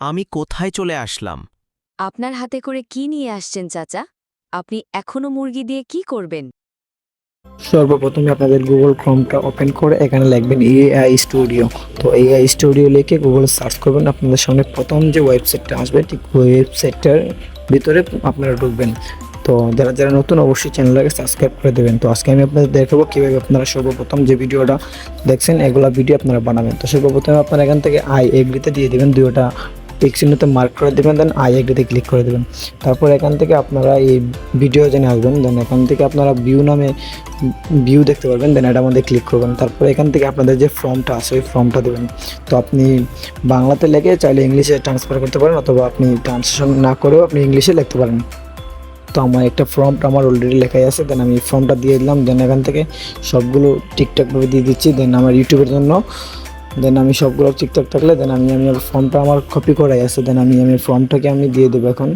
আমি কোথায় চলে আসলাম? আপনার হাতে করে কি নিয়ে আসছেন চাচা? আপনি এখনও মুরগি দিয়ে কি করবেন? সর্বপ্রথমে আপনাদের গুগল ক্রোমটা ওপেন করে এখানে লিখবেন এআই স্টুডিও তো এআই স্টুডিও লিখে গুগল সার্চ করবেন। আপনাদের সামনে প্রথম যে ওয়েবসাইটটা আসবে ঠিক ওয়েবসাইটটার ভিতরে আপনারা ঢুকবেন। তো যারা যারা নতুন অবশ্যই চ্যানেলটাকে সাবস্ক্রাইব করে দেবেন। তো আজকে আমি আপনাদের দেখাবো কীভাবে আপনারা সর্বপ্রথম যে ভিডিওটা দেখছেন এগুলা ভিডিও আপনারা বানাবেন। তো সর্বপ্রথমে আপনারা এখান থেকে আই এগ্রিতে দিয়ে দেবেন দুইটা পিক্সিনোতে মার্ক করে দেবেন দেন আই এগ্রিতে ক্লিক করে দেবেন। তারপর এখান থেকে আপনারা এই ভিডিও জেনে আসবেন দেন এখান থেকে আপনারা ভিউ নামে ভিউ দেখতে পারবেন দেন এটার মধ্যে ক্লিক করবেন। তারপর এখান থেকে আপনাদের যে ফর্মটা আছে, ওই ফর্মটা দেবেন। তো আপনি বাংলাতে লেগে চাইলে ইংলিশে ট্রান্সফার করতে পারেন, অথবা আপনি ট্রান্সলেশন না করেও আপনি ইংলিশে লিখতে পারেন। তো আমার একটা ফর্মটা আমার অলরেডি লেখাই আছে দেন আমি ফর্মটা দিয়ে দিলাম দেন এখান থেকে সবগুলো ঠিকঠাকভাবে দিয়ে দিচ্ছি দেন আমার ইউটিউবের জন্য দেন আমি সবগুলো ঠিকঠাক থাকলে দেন আমি আমি ফর্মটা আমার কপি করাই আছে। দেন আমি আমি ফর্মটাকে আমি দিয়ে দেবো এখন।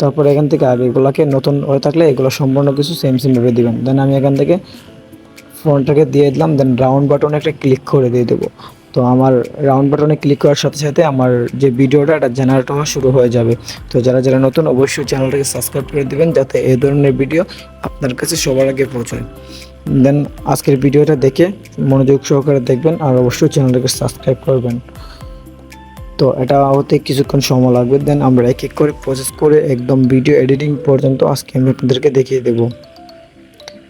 তারপর এখান থেকে আর এগুলোকে নতুন হয়ে থাকলে এগুলো সম্পূর্ণ কিছু সেম সেমভাবে দিবেন। দেন আমি এখান থেকে ফোনটাকে দিয়ে দিলাম। দেন রাউন্ড বাটনে একটা ক্লিক করে দিয়ে দেবো। তো আমার রাউন্ড বাটনে ক্লিক করার সাথে সাথে আমার যে ভিডিওটা, এটা জেনারেট হওয়া শুরু হয়ে যাবে। তো যারা যারা নতুন, অবশ্যই চ্যানেলটাকে সাবস্ক্রাইব করে দেবেন, যাতে এই ধরনের ভিডিও আপনার কাছে সবার আগে পৌঁছায়। দেন আজকের ভিডিওটা দেখে মনোযোগ সহকারে দেখবেন আর অবশ্যই চ্যানেলটাকে সাবস্ক্রাইব করবেন। তো এটা হতে কিছুক্ষণ সময় লাগবে। দেন আমরা এক এক করে প্রসেস করে একদম ভিডিও এডিটিং পর্যন্ত আজকে আমি আপনাদেরকে দেখিয়ে দেব।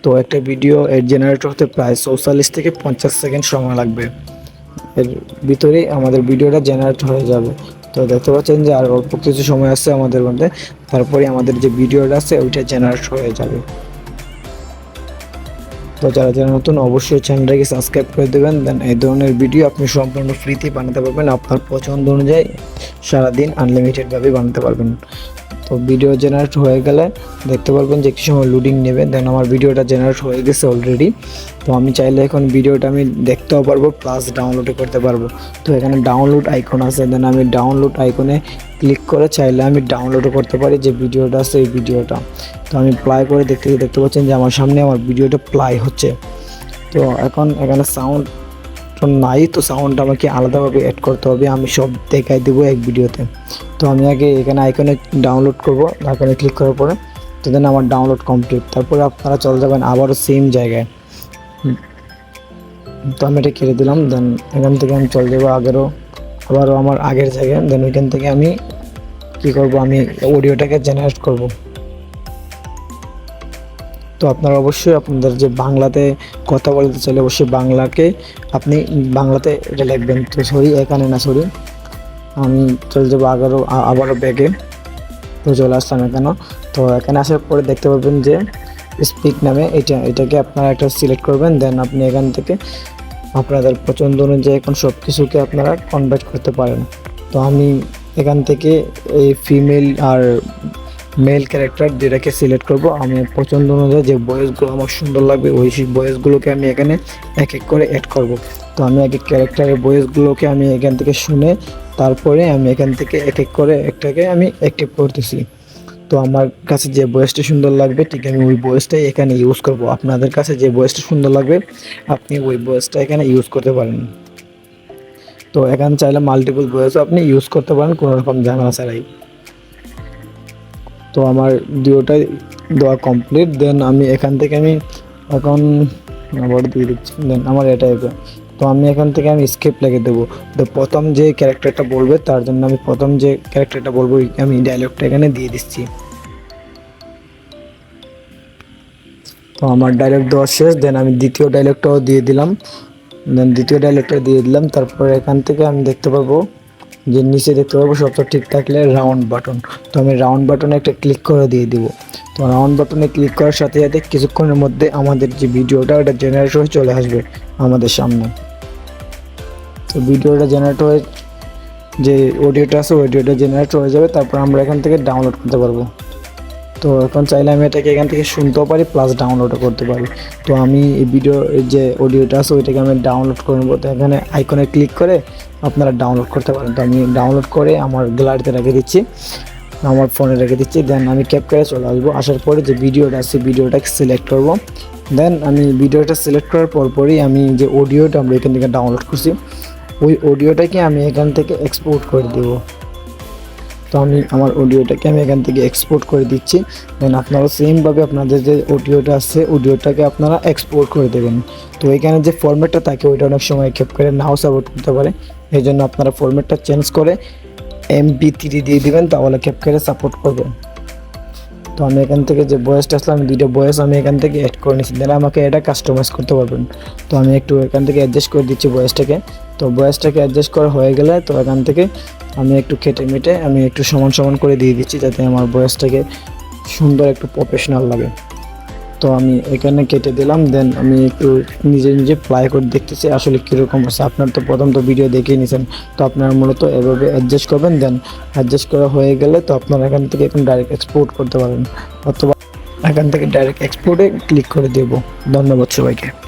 তো একটা ভিডিও এর জেনারেট হতে প্রায় চৌচল্লিশ থেকে পঞ্চাশ সেকেন্ড সময় লাগবে। এর ভিতরেই আমাদের ভিডিওটা জেনারেট হয়ে যাবে। তো দেখতে পাচ্ছেন যে আর অল্প কিছু সময় আছে আমাদের মধ্যে। তারপরে আমাদের যে ভিডিওটা আছে, ওইটা জেনারেট হয়ে যাবে। তো যারা যারা নতুন, অবশ্যই চ্যানেলটাকে সাবস্ক্রাইব করে দেবেন। দেন এই ধরনের ভিডিও আপনি সম্পূর্ণ ফ্রিতে বানাতে পারবেন। আপনার পছন্দ অনুযায়ী সারাদিন আনলিমিটেডভাবে বানাতে পারবেন। তো ভিডিও জেনারেট হয়ে গেলে দেখতে পারবেন যে কিছু সময় লোডিং নেবে। দেন আমার ভিডিওটা জেনারেট হয়ে গেছে অলরেডি তো আমি চাইলে এখন ভিডিওটা আমি দেখতেও পারব প্লাস ডাউনলোডও করতে পারব। তো এখানে ডাউনলোড আইকন আছে। দেন আমি ডাউনলোড আইকনে ক্লিক করে চাইলে আমি ডাউনলোডও করতে পারি যে ভিডিওটা আছে এই ভিডিওটা তো আমি প্লাই করে দেখতে দেখতে পাচ্ছেন যে আমার সামনে আমার ভিডিওটা প্লাই হচ্ছে। তো এখন এখানে সাউন্ড নাই, তো সাউন্ডটা আমাকে আলাদাভাবে অ্যাড করতে হবে, আমি সব দেখাই দেবো এক ভিডিওতে। তো আমি আগে এখানে আইকনে ডাউনলোড করব আইকনে ক্লিক করার পরে, তো দেন আমার ডাউনলোড কমপ্লিট তারপরে আপনারা চলে যাবেন আবারও সেম জায়গায়। তো আমি এটা কেটে দিলাম দেন এখান থেকে আমি চলে যাব আগেরও, আবারও আমার আগের জায়গায়। দেন ওইখান থেকে আমি কি করব, আমি অডিওটাকে জেনারেট করব। তো আপনারা অবশ্যই আপনাদের যে বাংলাতে কথা বলতে চাইলে অবশ্যই বাংলাকে আপনি বাংলাতে এটা লিখবেন। তো সরি এখানে না সরি আমি চলে যাব আবারও আবারও ব্যাগে। তো চলে আসলাম এখানে তো এখানে আসার পরে দেখতে পাবেন যে স্পিক নামে এটা, এটাকে আপনারা একটা সিলেক্ট করবেন দেন আপনি এখান থেকে আপনাদের পছন্দ অনুযায়ী এখন সব কিছুকে আপনারা কনভার্ট করতে পারেন। তো আমি এখান থেকে এই ফিমেল আর মেল ক্যারেক্টার যেটাকে সিলেক্ট করব আমি পছন্দ অনুযায়ী যে বয়েসগুলো আমার সুন্দর লাগবে, ওই সেই বয়েসগুলোকে আমি এখানে এক এক করে অ্যাড করব। তো আমি এক ক্যারেক্টারের বয়েসগুলোকে আমি এখান থেকে শুনে, তারপরে আমি এখান থেকে এক এক করে একটাকে আমি অ্যাক্টিভ করতেছি। তো আমার কাছে যে বয়েসটা সুন্দর লাগবে, ঠিক আমি ওই বয়েসটাই এখানে ইউজ করব। আপনাদের কাছে যে বয়েসটা সুন্দর লাগবে, আপনি ওই বয়েসটা এখানে ইউজ করতে পারেন। তো এখানে চাইলে মাল্টিপল বয়েসও আপনি ইউজ করতে পারেন, কোনো রকম ঝামেলা ছাড়াই। তো আমার দুটোটাই দেওয়া কমপ্লিট দেন আমি এখান থেকে আমি এখন আবার দিয়ে দিচ্ছি দেন আমার এটাই হবে। তো আমি এখান থেকে আমি স্কেপ লিখে দেবো। তো প্রথম যে ক্যারেক্টারটা বলবে, তার জন্য আমি প্রথম যে ক্যারেক্টারটা বলব আমি ডায়লগটা এখানে দিয়ে দিচ্ছি। তো আমার ডায়লগ দেওয়া শেষ দেন আমি দ্বিতীয় ডায়লগটাও দিয়ে দিলাম। দেন দ্বিতীয় ডায়লগটা দিয়ে দিলাম, তারপরে এখান থেকে আমি দেখতে পাবো যে নিচে দেখতে পাবো সবটা ঠিক থাকলে রাউন্ড বাটন তো আমি রাউন্ড বাটনে একটা ক্লিক করে দিয়ে দিব। তো রাউন্ড বাটনে ক্লিক করার সাথে সাথে কিছুক্ষণের মধ্যে আমাদের যে ভিডিওটা ওটা জেনারেট হয়ে চলে আসবে আমাদের সামনে। তো ভিডিওটা জেনারেট হয়ে যে অডিওটা আছে অডিওটা জেনারেট হয়ে যাবে। তারপর আমরা এখান থেকে ডাউনলোড করতে পারব। তো এখন চাইলে আমি এটাকে এখান থেকে শুনতেও পারি প্লাস ডাউনলোডও করতে পারি। তো আমি এই ভিডিও যে অডিওটা আছে, ওইটাকে আমি ডাউনলোড করে নেব। তো এখানে আইকনে ক্লিক করে আপনারা ডাউনলোড করতে পারেন। তো আমি ডাউনলোড করে আমার গ্যালারিতে রেখে দিচ্ছি, আমার ফোনে রেখে দিচ্ছি। দেন আমি ক্যাপকারে চলে আসব। আসার পরে যে ভিডিওটা আছে ভিডিওটাকে সিলেক্ট করব। দেন আমি ভিডিওটা সিলেক্ট করার পরপরই আমি যে অডিওটা আমরা এখান থেকে ডাউনলোড করছি, ওই অডিওটাকে আমি এখান থেকে এক্সপোর্ট করে দেবো। তো আমি আমার অডিওটাকে আমি এখান থেকে এক্সপোর্ট করে দিচ্ছি। দেন আপনারা সেমভাবে আপনাদের যে অডিওটা আছে, অডিওটাকে আপনারা এক্সপোর্ট করে দেবেন। তো এখানে যে ফরম্যাটটা থাকে, ওইটা অনেক সময় ক্ষেপ করে নাও সাপোর্ট করতে পারে। এই জন্য আপনারা ফরম্যাটটা চেঞ্জ করে এমপি থ্রি দিয়ে দেবেন, তাহলে ক্যাপকারে সাপোর্ট করবে তো আমি এখান থেকে যে বয়সটা আসলে, আমি দুইটা বয়স আমি এখান থেকে অ্যাড করে নিচ্ছি দাঁড়া আমাকে এটা কাস্টমাইজ করতে পারবেন। তো আমি একটু এখান থেকে অ্যাডজাস্ট করে দিচ্ছি বয়সটাকে। তো বয়সটাকে অ্যাডজাস্ট করা হয়ে গেলে তো এখান থেকে আমি একটু খেটে মেটে আমি একটু সমান সমান করে দিয়ে দিচ্ছি, যাতে আমার বয়সটাকে সুন্দর একটু প্রফেশনাল লাগে। তো আমি এখানে কেটে দিলাম দেন আমি একটু নিজে নিজে প্লাই করে দেখতেছি আসলে কীরকম আছে আপনার তো প্রথম তো ভিডিও দেখেই নিয়েছেন তো আপনার মূলত এভাবে অ্যাডজাস্ট করবেন দেন অ্যাডজাস্ট করা হয়ে গেলে তো আপনার এখান থেকে এখন ডাইরেক্ট এক্সপোর্ট করতে পারেন অথবা এখান থেকে ডাইরেক্ট এক্সপোর্টে ক্লিক করে দেবো। ধন্যবাদ সবাইকে।